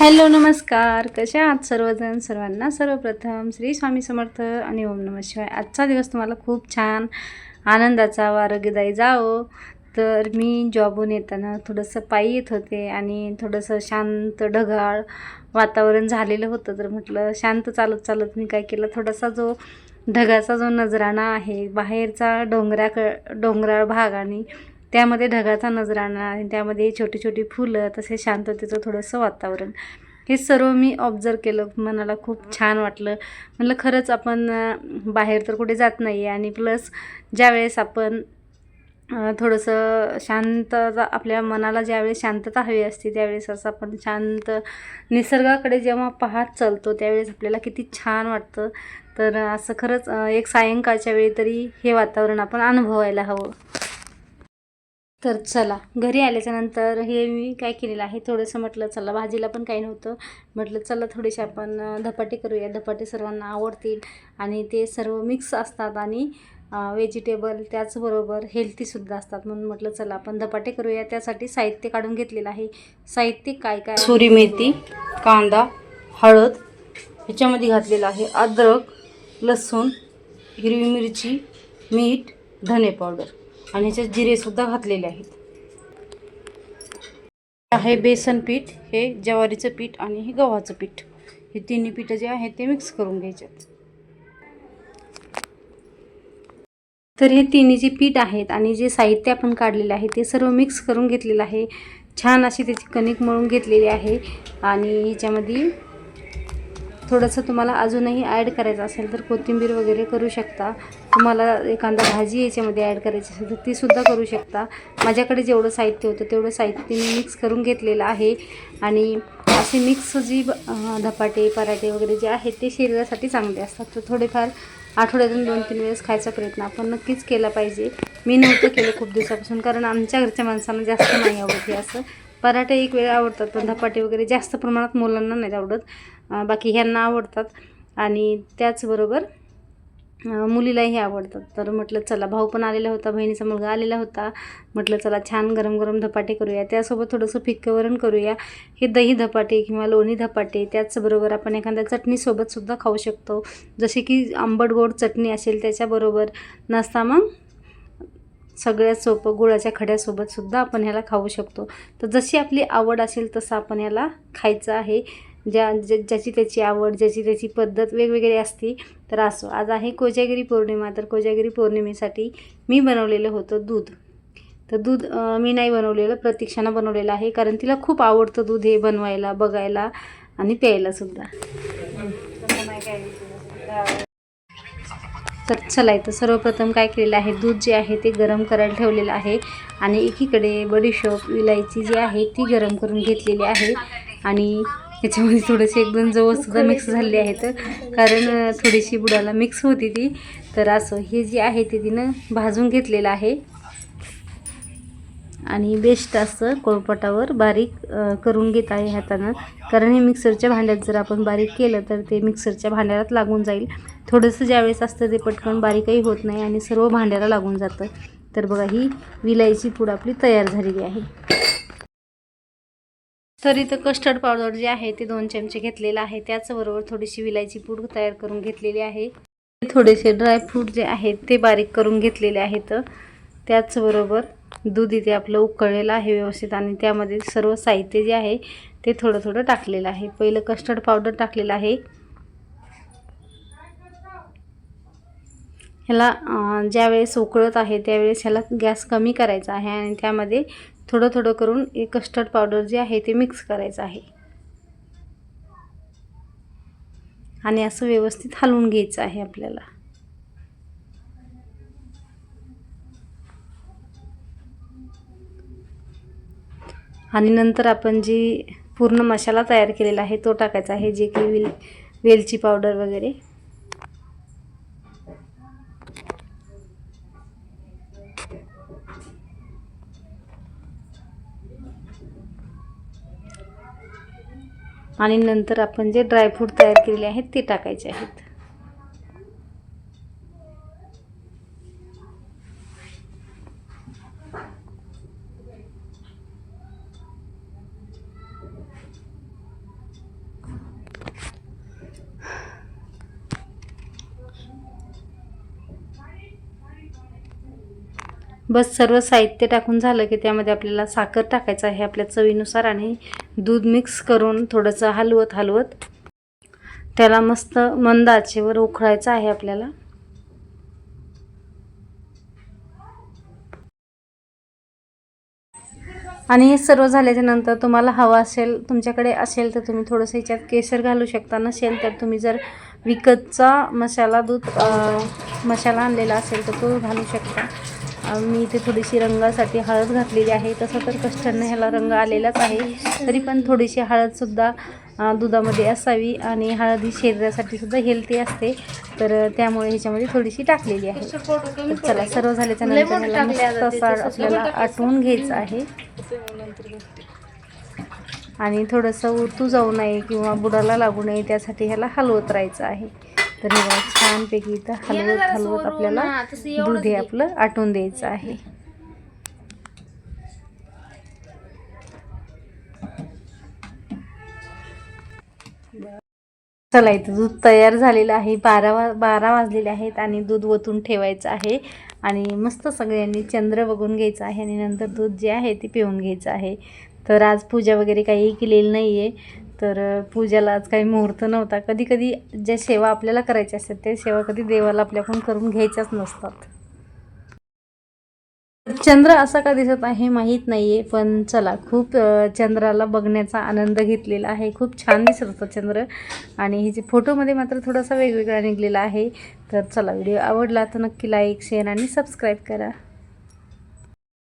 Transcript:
Hello नमस्कार. कशा आहात सर्वजण? सर्वांना सर्वप्रथम श्री स्वामी समर्थ आणि ओम नम शिवाय. आजचा दिवस तुम्हाला खूप छान आनंदाचा व आरोग्यदायी जावो. तर मी जॉबहून येताना थोडंसं पायी येत होते आणि थोडंसं शांत ढगाळ वातावरण झालेलं होतं. तर म्हटलं शांत चालत चालत मी काय केलं थोडासा जो ढगाचा जो नजराणा आहे बाहेरचा डोंगराक डोंगराळ भाग आणि त्यामध्ये ढगाचा नजराणा आणि त्यामध्ये छोटी छोटी फुलं तसे शांततेचं थोडंसं वातावरण. हे सर्व मी ऑब्झर्व केलं. मनाला खूप छान वाटलं. म्हटलं खरंच आपण बाहेर तर कुठे जात नाही आहे आणि प्लस ज्यावेळेस आपण थोडंसं शांतता आपल्या मनाला ज्यावेळेस शांतता हवी असते त्यावेळेस असं आपण शांत निसर्गाकडे जेव्हा पाहत चालतो त्यावेळेस आपल्याला किती छान वाटतं. तर असं खरंच एक सायंकाळच्या वेळी तरी हे वातावरण आपण अनुभवायला हवं. तर चला घरी आल्याच्यानंतर हे मी काय केलेलं आहे थोडंसं म्हटलं चला भाजीला पण काही नव्हतं. म्हटलं चला थोडेसे आपण धपाटे करूया धपाटे सर्वांना आवडतील आणि ते सर्व मिक्स असतात आणि व्हेजिटेबल त्याचबरोबर हेल्थीसुद्धा असतात. म्हणून म्हटलं चला आपण धपाटे करूया त्यासाठी साहित्य काढून घेतलेलं आहे. साहित्य काय काय सुरी मेथी कांदा हळद ह्याच्यामध्ये घातलेलं आहे अद्रक लसूण हिरवी मिरची मीठ धने पावडर. आणि ह्याच्यात जिरेसुद्धा घातलेले आहेत. आहे बेसन पीठ हे ज्वारीचं पीठ आणि हे गव्हाचं पीठ. हे तिन्ही पीठं जे आहेत ते मिक्स करून घ्यायच्यात. तर हे तिन्ही जे पीठ आहेत आणि जे साहित्य आपण काढलेलं आहे ते सर्व मिक्स करून घेतलेलं आहे. छान अशी त्याची कणिक मळून घेतलेली आहे आणि ह्याच्यामध्ये थोडंसं तुम्हाला अजूनही ॲड करायचं असेल तर कोथिंबीर वगैरे करू शकता. तुम्हाला एखादा भाजी याच्यामध्ये ॲड करायची असेल तर तीसुद्धा करू शकता. माझ्याकडे जेवढं साहित्य होतं तेवढं साहित्य मी मिक्स करून घेतलेलं आहे. आणि असे मिक्स जी ब- धपाटे पराठे वगैरे जे आहेत ते शरीरासाठी चांगले असतात. तर थोडेफार आठवड्यातून दोन तीन वेळेस खायचा प्रयत्न आपण नक्कीच केला पाहिजे. मी नव्हतं केलं खूप दिवसापासून कारण आमच्या घरच्या माणसांना जास्त नाही आवडत हे असं. पराठे एक वेळ आवडतात पण धपाटे वगैरे जास्त प्रमाणात मुलांना नाही आवडत. बाकी ह्यांना आवडतात. आणि त्याचबरोबर मुलीलाही आवडतात. तर म्हटलं चला भाऊ पण आलेला होता बहिणीचा मुलगा आलेला होता. म्हटलं चला छान गरम गरम धपाटे करूया. त्यासोबत थोडंसं फिक्कं वरण करूया. हे दही धपाटे किंवा लोणी धपाटे त्याचबरोबर आपण एखाद्या चटणीसोबतसुद्धा खाऊ शकतो. जसे की आंबट गोड चटणी असेल त्याच्याबरोबर नसता मग सगळ्यात सोपं गुळाच्या खड्यासोबतसुद्धा आपण ह्याला खाऊ शकतो. तर जशी आपली आवड असेल तसं आपण ह्याला खायचं आहे. ज्या ज्या- ज्याची त्याची आवड ज्याची त्याची पद्धत वेगवेगळी असते तर असो. आज आहे कोजागिरी पौर्णिमा तर कोजागिरी पौर्णिमेसाठी मी बनवलेलं होतं दूध. तर दूध मी नाही बनवलेलं प्रतीक्षानं बनवलेलं आहे कारण तिला खूप आवडतं दूध हे बनवायला बघायला आणि प्यायला सुद्धा. तर चला इथं सर्वप्रथम काय केलेलं आहे दूध जे आहे ते गरम करायला ठेवलेलं आहे आणि एकीकडे बडीशोप इलायची जी आहे ती गरम करून घेतलेली आहे आणि याच्यामध्ये थोडेसे एक दोन जवळसुद्धा मिक्स झालेली आहेत. कारण थोडीशी बुडाला मिक्स होती ती. तर असं हे जे आहे ते तिनं भाजून घेतलेलं आहे. आणि बेस्ट असं कोळपटावर बारीक करून घेत आहे हातानं. कारण हे मिक्सरच्या भांड्यात जर आपण बारीक केलं तर ते मिक्सरच्या भांड्यालाच लागून जाईल. थोडंसं ज्यावेळेस असतं ते पटकन बारीकही होत नाही आणि सर्व भांड्याला लागून जातं. तर बघा ही विलायची पूड आपली तयार झालेली आहे. तर इथं कस्टर्ड पावडर जे आहे ते दोन चमचे घेतलेलं आहे. त्याचबरोबर थोडीशी विलायची पूड तयार करून घेतलेली आहे. थोडेसे ड्रायफ्रूट जे आहेत ते बारीक करून घेतलेले आहेत. त्याचबरोबर दूध इथे आपलं उकळलेलं आहे व्यवस्थित आणि त्यामध्ये सर्व साहित्य जे आहे ते थोडं थोडं टाकलेलं आहे. पहिलं कस्टर्ड पावडर टाकलेलं आहे. ह्याला ज्यावेळेस उकळत आहे त्यावेळेस ह्याला गॅस कमी करायचा आहे आणि त्यामध्ये थोडं थोडं करून एक कस्टर्ड पावडर जे आहे ते मिक्स करायचं आहे. आणि असं व्यवस्थित हलवून घ्यायचं आहे आपल्याला. आणि नंतर आपण जी पूर्ण मसाला तयार केलेला आहे तो टाकायचा आहे जे की वेल वेलची पावडर वगैरे. आणि नंतर आपण जे ड्रायफ्रूट तयार केलेले आहेत ते टाकायचे आहेत. बस सर्व साहित्य टाकून झालं की त्यामध्ये आपल्याला साखर टाकायचं आहे आपल्या चवीनुसार आणि दूध मिक्स करून थोडंसं हलवत हलवत त्याला मस्त मंद आचेवर उखळायचं आहे आपल्याला. आणि हे सर्व झाल्याच्यानंतर तुम्हाला हवा असेल तुमच्याकडे असेल तर तुम्ही थोडंसं याच्यात केसर घालू शकता. नसेल तर तुम्ही जर विकतचा मसाला दूध मसाला आणलेला असेल तर तो घालू शकता. मी इथे थोडीशी रंगासाठी हळद घातलेली आहे. तसं तर कस्टर्डनं ह्याला रंग आलेलाच आहे. तरी पण थोडीशी हळदसुद्धा दुधामध्ये असावी आणि हळद ही शरीरासाठी सुद्धा हेल्दी असते. तर त्यामुळे ह्याच्यामध्ये थोडीशी टाकलेली आहे. चला सर्व झाल्याच्यानंतर ह्याला मस्त असं आपल्याला आटवून घ्यायचं आहे. आणि थोडंसं उतू जाऊ नये किंवा बुडाला लागू नये त्यासाठी ह्याला हलवत राहायचं आहे. तर हे बघा छानपैकी इथं हलवत हलवत आपल्याला दूध हे आपलं आटून द्यायचं आहे. चला इथं दूध तयार झालेलं आहे. बारा वा बारा वाजलेले आहेत आणि दूध ओतून ठेवायचं आहे. आणि मस्त सगळ्यांनी चंद्र बघून घ्यायचं आहे आणि नंतर दूध जे आहे ते पिऊन घ्यायचं आहे. तर आज पूजा वगैरे काही केलेली नाही आहे तर पूजेला आज काही मुहूर्त नव्हता. कधी कधी ज्या सेवा आपल्याला करायच्या असतात त्या सेवा कधी देवाला आपल्याकडून करून घ्यायच्याच नसतात. चंद्र असा का दिसत आहे माहीत नाही आहे पण चला खूप चंद्राला बघण्याचा आनंद घेतलेला आहे. खूप छान दिसत होता चंद्र. आणि हिचे फोटोमध्ये मात्र थोडासा वेगवेगळा निघलेला आहे. तर चला व्हिडिओ आवडला तर नक्की लाईक शेअर आणि सबस्क्राईब करा.